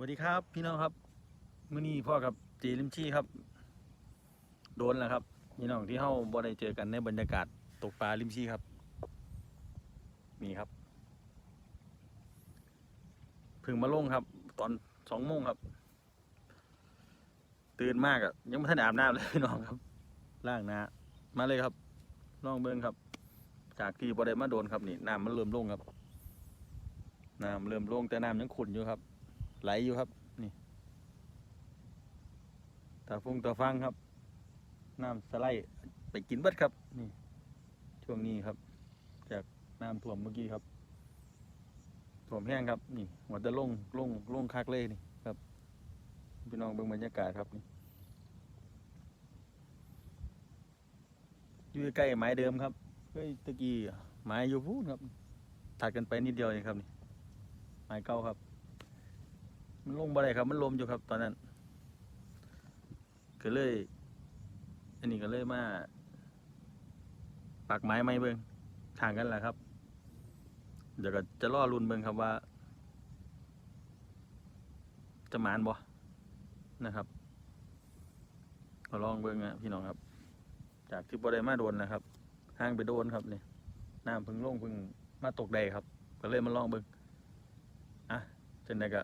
วัสดีครับ พี่น้องครับมื้อนี้พ่อกับจีลิมชี่ครับ โดนแล้วครับ พี่น้องที่เฮาบ่ได้เจอกันในบรรยากาศตกปลาลิมชี่ครับ นี่ครับพึ่งมาลงครับ ตอนสองโมงครับ ตื่นมากอะยังไม่ทันอาบน้ำเลยพี่น้องครับล่างนามาเลยครับลองเบิ้งครับ จากที่บ่ได้มาโดนครับนี่น้ำมันเริ่มลงครับน้ำเริ่มลงแต่น้ำยังขุ่นอยู่ครับ ไหลอยู่ครับ นี่ตาฟงตาฟังครับ น้ำสไลด์ไปกินเบิดครับ นี่ ช่วงนี้ครับ จากน้ำท่วมเมื่อกี้ครับท่วมแห้งครับ นี่หัวจะลงลงลงคักเลยนี่ครับพี่น้องเบิ่งบรรยากาศครับนี่อยู่ใกล้ไม้เดิมครับเฮ้ยตะกี้ไม้อยู่พูนครับถัดกันไปนิดเดียวเองครับนี่ไม้เก่าครับ มันลงบ่ได้ครับ มันลมอยู่ครับ ตอนนั้นก็เลย อันนี้ก็เลยมาปักไม้ไม้เบิงทางกันแหละครับ เดี๋ยวก็จะล่อรุนเบิงครับว่า จะหมานบ่นะครับก็ลองเบิงอะพี่น้องครับ จากที่บ่ได้มาโดนนะครับห้างไปโดนครับนี่น้ำพึ่งลงพึ่งมาตกใดครับ ก็เลยมาลองเบิงอะจนได้ก็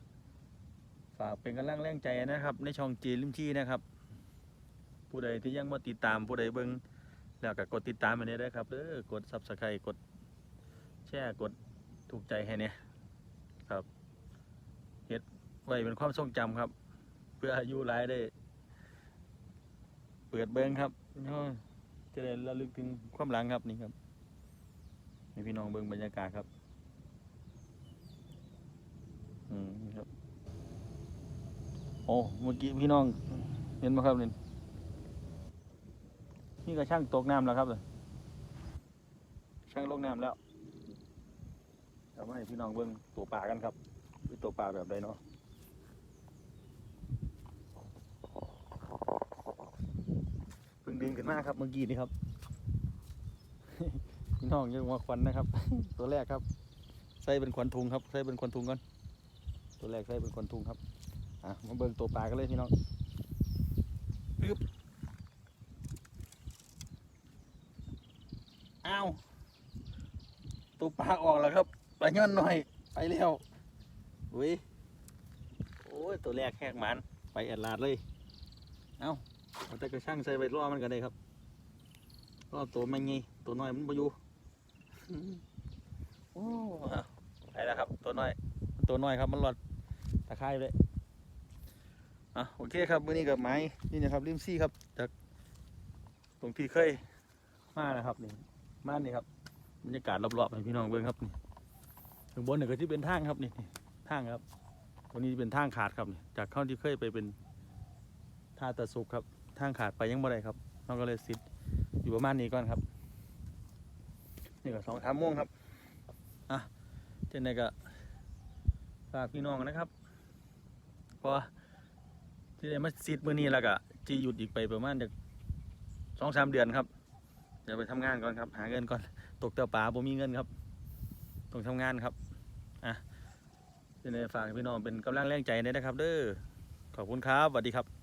ากเป็นกำลังแรงใจนะครับ ในช่องจีนลิมที่นะครับ ผู้ใดที่ยังมาติดตามผู้ใดเบิ่งแล้วก็กดติดตามไปเนี่ยได้ครับเด้อกดซับสไครต์กดแชร์กดถูกใจให้เนี่ยครับเฮ็ดไว้เป็นความทรงจำครับ เพื่ออายุหลายได้ เปิดเบิ่งครับเนาะจะได้ระลึกถึงความหลังครับนี่ครับให้พี่น้องเบิ่งบรรยากาศครับ อืมครับ โอ้เมื่อกี้พี่น้องเห็นไหมครับนี่นี่ก็ช่างตกน้ำแล้วครับเลยช่างลงน้ำแล้วเอามาให้พี่น้องเบิ่งตัวปลากันครับคือตัวปลาแบบใดเนาะเพิ่งดึงขึ้นมาครับเมื่อกี้นี่ครับพี่น้องยังมาควันนะครับ ตัวแรกครับ ใส่เป็นควันทุงครับ ใส่เป็นควันทุงก่อนตัวแรกใส่เป็นควันทุงครับ อะมาเบิ่งตัวปลากันเลยพี่น้องอึ๊บอ้าวตัวปลาออกแล้วครับปลาย่อนหน่อยไปแล้วอุ้ยโอ้ยตัวแรกแหกหมันไปแอดลาดเลย เอ้าเอาแต่กระช่างใส่ไปล่อมันกันเลยครับล่อตัวไม่งี้ตัวน้อยมันไปอยู่โอ้อะไปแล้วครับ ตัวน้อย ตัวน้อยครับมันหลอดตะไคร้เลย อะโอเคครับมื้อนี้กับไม้นี่นะครับริมซี่ครับจากตรงที่เคยมานะครับนี่มานี่ครับบรรยากาศรอบๆให้พี่น้องเบิ่งครับนี่ข้างบนนี่ก็ที่เป็นทางครับนี่นี่ทางครับตรงนี้เป็นทางขาดครับนี่จากข้าที่เคยไปเป็นท่าตะสุกครับ ทางขาดไปยังบ่ได้ครับเราก็เลยสิทธิ์อยู่ประมาณนี้ก่อนครับ นี่ก็สองสามโมงครับอะเช่นใดก็ฝากพี่น้องนะครับพราะ ที่ได้มาซีดมือนี้แล้วก็จีหยุดอีกไปประมาณจากสองสามเดือนครับเดี๋ยวไปทำงานก่อนครับ หาเงินก่อนตกเต่าป่าผมมีเงินครับต้องทำงานครับอะที่ได้ฝากพี่น้องเป็นกำลังแรงใจด้วยนะครับ เด้อขอบคุณครับสวัสดีครับ